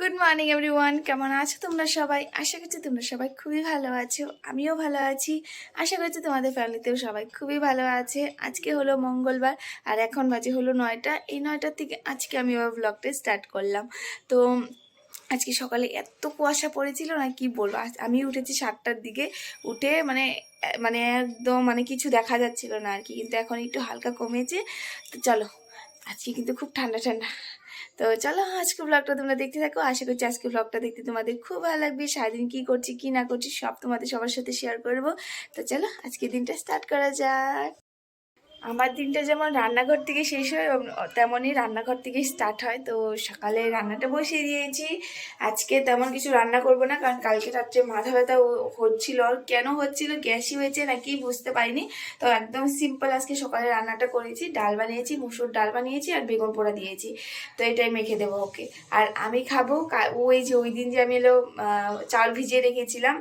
Good morning everyone কেমন আছো তোমরা সবাই? আশা করছি তোমরা সবাই খুবই ভালো আছো। আমিও ভালো আছি। আশা করছি তোমাদের ফ্যামিলিতেও সবাই খুবই ভালো আছে। আজকে হলো মঙ্গলবার, আর এখন বাজে হলো নয়টা। এই নয়টার থেকে আজকে আমি আমার ব্লগটা স্টার্ট করলাম। তো আজকে সকালে এত কুয়াশা পড়েছিল না, কি বলব? আমি উঠেছি সাতটার দিকে। উঠে মানে মানে একদম মানে কিছু দেখা যাচ্ছিল না আর কি। কিন্তু এখন একটু হালকা কমেছে। তো চলো, আজকে কিন্তু খুব ঠান্ডা ঠান্ডা। তো চলো আজকে ব্লগটা তোমরা দেখতে থাকো। আশা করছি আজকে ব্লগটা দেখতে তোমাদের খুব ভালো লাগবে। সারাদিন কি করছি, কি না করছি, সব তোমাদের সবার সাথে শেয়ার করব। তো চলো আজকে দিনটা স্টার্ট করা যাক। আমার দিনটা যেমন রান্নাঘর থেকে শেষ হয় তেমনই রান্নাঘর থেকেই স্টার্ট হয়। তো সকালে রান্নাটা বসিয়ে দিয়েছি। আজকে তেমন কিছু রান্না করব না, কারণ কালকে রাত্রে মাথা ব্যথা হচ্ছিল। আর কেন হচ্ছিল, গ্যাসই হয়েছে নাকি বুঝতে পারিনি। তো একদম সিম্পল আজকে সকালে রান্নাটা করেছি। ডাল বানিয়েছি, মুসুর ডাল বানিয়েছি আর বেগুন পোড়া দিয়েছি। তো এটাই মেখে দেবো ওকে। আর আমি খাব ওই যে ওই দিন যে আমি এলো চাল ভিজিয়ে রেখেছিলাম।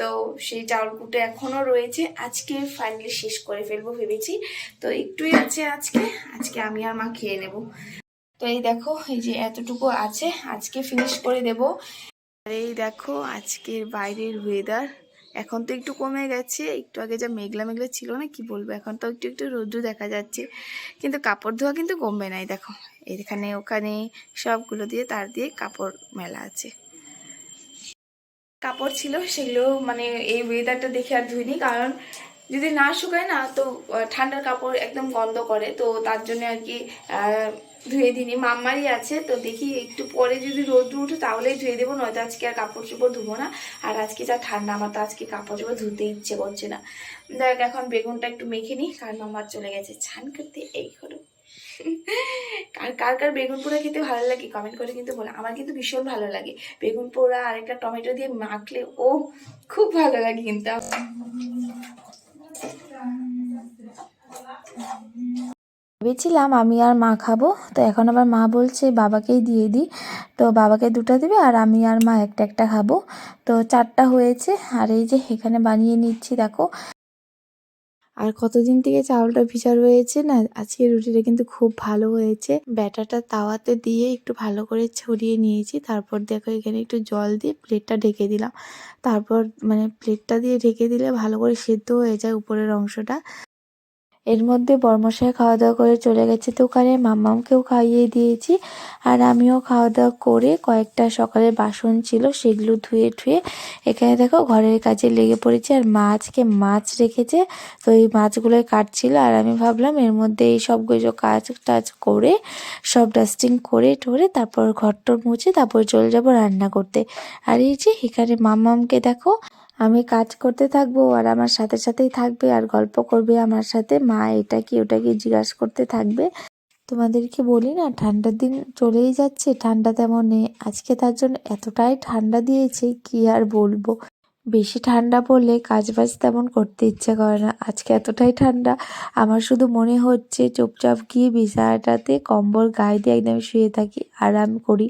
তো সেই চাউল কুটে এখনও রয়েছে। আজকে ফাইনালি শেষ করে ফেলব ভেবেছি। তো একটুই আছে আজকে। আজকে আমি আর মা খেয়ে নেব। তো এই দেখো, এই যে এতটুকু আছে, আজকে ফিনিশ করে দেব। আর এই দেখো, আজকের বাইরের ওয়েদার এখন তো একটু কমে গেছে, একটু আগে যা মেঘলা মেঘলা ছিল না, কি বলব? এখন তো একটু একটু রৌদ্র দেখা যাচ্ছে। কিন্তু কাপড় ধোয়া কিন্তু কমবে নাই দেখো। এখানে, ওখানে, সবগুলো দিয়ে, তার দিয়ে কাপড় মেলা আছে। কাপড় ছিল, সেগুলো মানে এই ওয়েদারটা দেখে আর ধুইনি, কারণ যদি না শুকায় না, তো ঠান্ডার কাপড় একদম গন্ধ করে। তো তার জন্য আর কি ধুয়ে দিইনি মাম্মারই আছে, তো দেখি একটু পরে যদি রোদ্র উঠে তাহলেই ধুয়ে দেবো, নয়তো আজকে আর কাপড় চোপড় ধুবো না। আর আজকে যা ঠান্ডা, আমার তো আজকে কাপড় চোপড় ধুতে ইচ্ছে করছে না। দেখ, এখন বেগুনটা একটু মেখে নিই কারণ আমার চলে গেছে ছান করতে, এই হলো কার কার কার বেগুন পোড়া খেতে ভালো লাগে কমেন্ট করে কিন্তু বলো। আমার কিন্তু ভীষণ ভালো লাগে। বেগুন পোড়া আর একটা টমেটো দিয়ে মাখলে, ও, খুব ভালো লাগে কিন্তু। ভেবেছিলাম আমি আর মা খাব, তো এখন আবার মা বলছে বাবাকেই দিয়ে দিই। তো বাবাকে দুটা দিবে আর আমি আর মা একটা একটা খাব। তো চারটা হয়েছে, আর এই যে এখানে বানিয়ে নিচ্ছি, দেখো। আর কতদিন থেকে চাউলটা ভিজা রয়েছে না আজকে রুটিটা কিন্তু খুব ভালো হয়েছে। ব্যাটাটা তাওয়াতে দিয়ে একটু ভালো করে ছড়িয়ে নিয়েছি, তারপর দেখো এখানে একটু জল দিয়ে প্লেটটা ঢেকে দিলাম। তারপর মানে প্লেটটা দিয়ে ঢেকে দিলে ভালো করে সেদ্ধ হয়ে যায় উপরের অংশটা। এর মধ্যে বর্মশাই খাওয়া দাওয়া করে চলে গেছে। তো ওখানে মাম্মামকেও খাইয়ে দিয়েছি আর আমিও খাওয়া দাওয়া করে কয়েকটা সকালের বাসন ছিল সেগুলো ধুয়ে ধুয়ে এখানে দেখো ঘরের কাজে লেগে পড়েছে আর মাছকে মাছ রেখেছে। তো এই মাছগুলোই কাটছিল আর আমি ভাবলাম এর মধ্যে এই সবগুলো কাজ টাজ করে, সব ডাস্টিং করে টোরে তারপর ঘরটর মুছে তারপর চলে যাব রান্না করতে। আর এই যে এখানে মাম্মামকে দেখো আমি কাজ করতে থাকব, আর আমার সাথে সাথেই থাকবে, আর গল্প করবে আমার সাথে। মা, এটা কি, ওটা কি জিজ্ঞাসা করতে থাকবে? তোমাদেরকে বলি না, ঠান্ডার দিন চলেই যাচ্ছে। ঠান্ডা তেমন নেই। আজকে তার জন্য এতটাই ঠান্ডা দিয়েছে, কি আর বলব? বেশি ঠান্ডা পড়লে কাজ বাজ তেমন করতে ইচ্ছে করে না। আজকে এতটাই ঠান্ডা, আমার শুধু মনে হচ্ছে চুপচাপ গিয়ে বিছানাটাতে কম্বল গায়ে দিয়ে একদম শুয়ে থাকি, আরাম করি।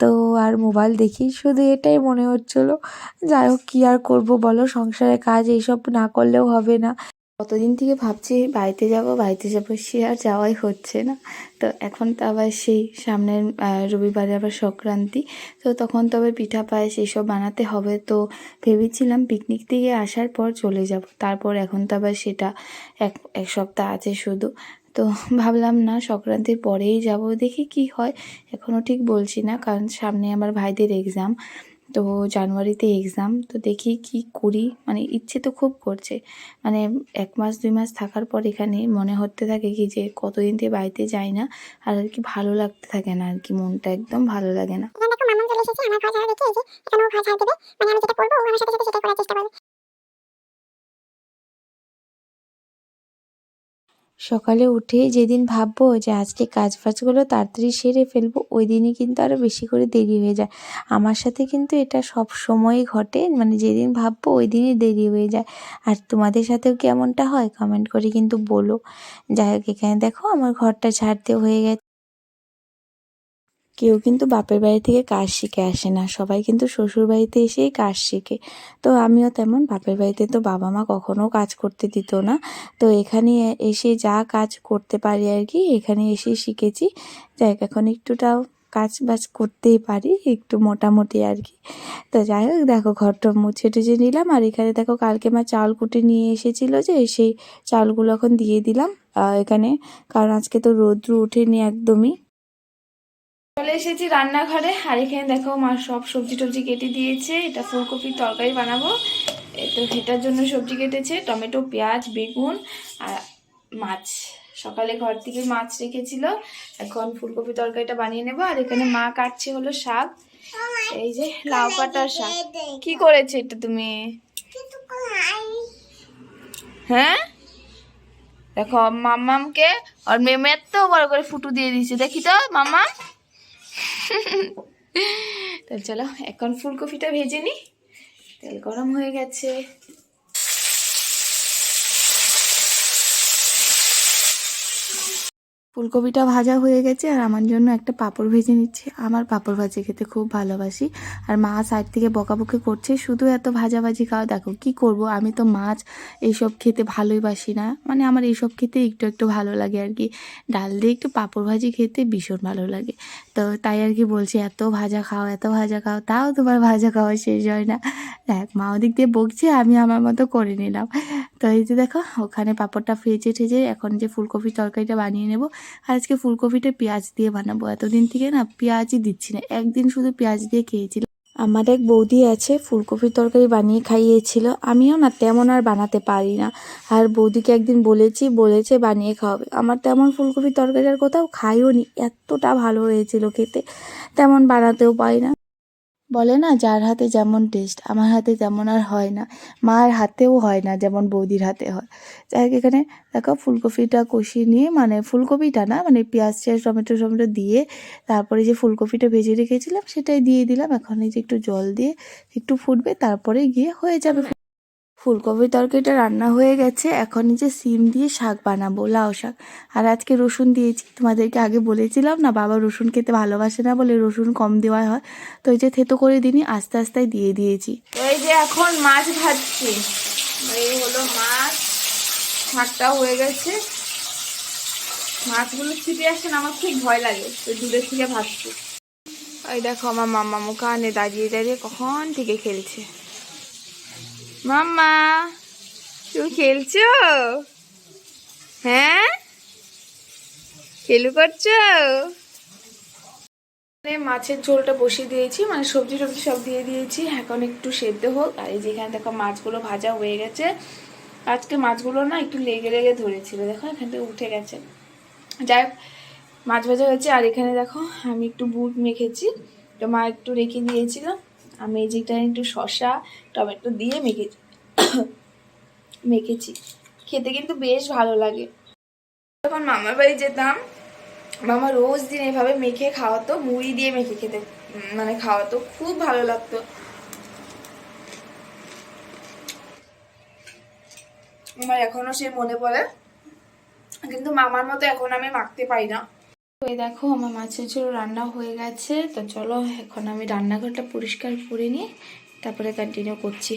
তো আর মোবাইল দেখি, শুধু এটাই মনে হচ্ছিল। যাই হোক, কী আর করব বলো? সংসারের কাজ এইসব না করলেও হবে না। কতদিন থেকে ভাবছি বাড়িতে যাব, বাড়িতে যাব, সে আর যাওয়াই হচ্ছে না। তো এখন তো আবার সেই সামনের রবিবারে আবার সংক্রান্তি। তো তখন তো আবার পিঠা পায়েস এইসব বানাতে হবে। তো ভেবেছিলাম পিকনিক থেকে আসার পর চলে যাব। তারপর এখন তো আবার সেটা এক এক সপ্তাহ আছে শুধু। তো ভাবলাম না, সংক্রান্তির পরেই যাব। দেখি কি হয়। এখনও ঠিক বলছি না, কারণ সামনে আমার ভাইদের এক্সাম তো জানুয়ারিতে এক্সাম তো দেখি কি করি। মানে ইচ্ছে তো খুব করছে। মানে এক মাস, দুই মাস থাকার পর এখানে মনে হতে থাকে কি যে কতদিন থেকে বাড়িতে যাই না, আর আর কি ভালো লাগতে থাকে না, আর কি মনটা একদম ভালো লাগে না। সকালে উঠে যেদিন ভাববো যে আজকে কাজ ফাজগুলো তাড়াতাড়ি সেরে ফেলব ওই দিনই কিন্তু আরও বেশি করে দেরি হয়ে যায়। আমার সাথে কিন্তু এটা সব সময় ঘটে মানে যেদিন ভাববো ওই দিনই দেরি হয়ে যায়। আর তোমাদের সাথেও কি এমনটা হয়? কমেন্ট করে কিন্তু বলো। যাই হোক, এখানে দেখো আমার ঘরটা ঝাড়তে হয়ে গেছে। কেউ কিন্তু বাপের বাড়ি থেকে কাজ শিখে আসে না। সবাই কিন্তু শ্বশুর বাড়িতে এসেই কাজ শিখে। তো আমিও তেমন, বাপের বাড়িতে তো বাবা মা কখনো কাজ করতে দিত না। তো এখানে এসে যা কাজ করতে পারি আর কি, এখানে এসে শিখেছি। যাই এখন একটুটাও কাজ বাজ করতেই পারি, একটু মোটামুটি আর কি। তো যাই হোক, দেখো ঘরটা মুছে টুছে নিলাম। আর এখানে দেখো কালকে মা চাল কুটে নিয়ে এসেছিল যে, সেই চালগুলো এখন দিয়ে দিলাম। এখানে, কারণ আজকে তো রৌদ্র ওঠেনি একদমই। চলে এসেছি রান্নাঘরে, আর এখানে দেখো মা সব সবজি টবজি কেটে দিয়েছে। এটা ফুলকপির তরকারি বানাবো। তো এটার জন্য সবজি কেটেছে, টমেটো, পেঁয়াজ, বেগুন আর মাছ। সকালে ঘর থেকে মাছ রেখেছিল। এখন ফুলকপি তরকারিটা বানিয়ে নেব। আর এখানে মা কাটছে হলো শাক। এই যে লাউ পাতার শাক। কি করেছে এটা তুমি? হ্যাঁ? দেখো মামামকে আর মেমের তো বড় করে ফুটু দিয়ে দিয়েছে। দেখি তো মামা তো চলো, এখন ফুলকপিটা ভেজে নি। তেল গরম হয়ে গেছে। ফুলকপিটা ভাজা হয়ে গেছে আর আমার জন্য একটা পাঁপড় ভেজে নিচ্ছি। আমার পাঁপড় ভাজি খেতে খুব ভালোবাসি। আর মা সাইড থেকে বকাবকি করছে, শুধু এত ভাজাভাজি খাওয়া দেখো কি করব? আমি তো মাছ এইসব খেতে ভালোই বাসি না। মানে আমার এইসব খেতে একটু একটু ভালো লাগে আর কি। ডাল দিয়ে একটু পাঁপড় ভাজি খেতে ভীষণ ভালো লাগে। তো তাই আর কি বলছি, এত ভাজা খাও, এত ভাজা খাও, তাও তোমার ভাজা খাওয়া শেষ হয় না। দেখ, মা ওদিক দিয়ে বকছে, আমি আমার মতো করে নিলাম। তো এই যে দেখো, ওখানে পাঁপড়টা ফেজে ঠেজে এখন যে ফুলকপির তরকারিটা বানিয়ে নেব, আর আজকে ফুলকপিটা পেঁয়াজ দিয়ে বানাবো। এতদিন থেকে না পেঁয়াজই দিচ্ছি না, একদিন শুধু পেঁয়াজ দিয়ে খেয়েছিলাম। আমার এক বৌদি আছে, ফুলকপির তরকারি বানিয়ে খাইয়েছিল। আমিও না তেমন আর বানাতে পারি না। আর বৌদিকে একদিন বলেছি, বলেছে বানিয়ে খাওয়াবে। আমার তেমন ফুলকপির তরকারি আর কোথাও খাইও নি এতটা ভালো হয়েছিল খেতে। তেমন বানাতেও পারি না। বলে না, যার হাতে যেমন টেস্ট, আমার হাতে তেমন আর হয় না। মার হাতেও হয় না যেমন বৌদির হাতে হয়। যাই হোক, এখানে দেখো ফুলকপিটা কষিয়ে নিয়ে মানে ফুলকপিটা না মানে পেঁয়াজ টিয়াজ, টমেটো টমেটো দিয়ে তারপরে যে ফুলকপিটা ভেজে রেখেছিলাম, সেটাই দিয়ে দিলাম। এখন এই যে একটু জল দিয়ে একটু ফুটবে, তারপরে গিয়ে হয়ে যাবে। ফুলকপির তরকারিটা রান্না হয়ে গেছে, এখন এই যে সিম দিয়ে শাক বানাবো, লাউ শাক। আর আজকে রসুন দিয়েছি, তোমাদেরকে আগে বলেছিলাম না, বাবা রসুন খেতে ভালোবাসে না বলে রসুন কম দেওয়া হয়, তো এই যে থেতো করে দিনই আস্তে আস্তে দিয়ে দিয়েছি। এই যে এখন মাছ ভাজছি। এই হলো মাছ শাকটাও হয়ে গেছে। মাছগুলো আসছে না, আমার খুব ভয় লাগে, তো দূরের থেকে ভাজছি। ওই দেখো আমার মামা মুখা কানে দাঁড়িয়ে দাঁড়িয়ে কখন থেকে খেলছে। মাম্মা তুমি খেলছো? হ্যাঁ? খেলু করছ? মাছের ঝোলটা বসিয়ে দিয়েছি মানে সবজি টবজি সব দিয়ে দিয়েছি। এখন একটু সেদ্ধ হোক। আর এই যেখানে দেখো মাছগুলো ভাজা হয়ে গেছে। আজকে মাছগুলো না একটু লেগে লেগে ধরেছিল। দেখো এখান থেকে উঠে গেছে। যাই হোক, মাছ ভাজা হয়েছে। আর এখানে দেখো আমি একটু বুট মেখেছি। তো মা একটু রেখে দিয়েছিল। আমি এই যেটা একটু শসা, টমেটো দিয়ে মেখেছি মেখেছি। খেতে কিন্তু বেশ ভালো লাগে। যখন মামার বাড়ি যেতাম, মামা রোজ দিন এভাবে মেখে খাওয়াতো, মুড়ি দিয়ে মেখে খেতে মানে খাওয়াতো, খুব ভালো লাগতো। আমার এখনও সে মনে পড়ে, কিন্তু মামার মতো এখন আমি মাখতে পারি না। তো এই দেখো, আমার মাছের ঝোল রান্না হয়ে গেছে। তো চলো, এখন আমি রান্নাঘরটা পরিষ্কার করে নিয়ে তারপরে কন্টিনিউ করছি।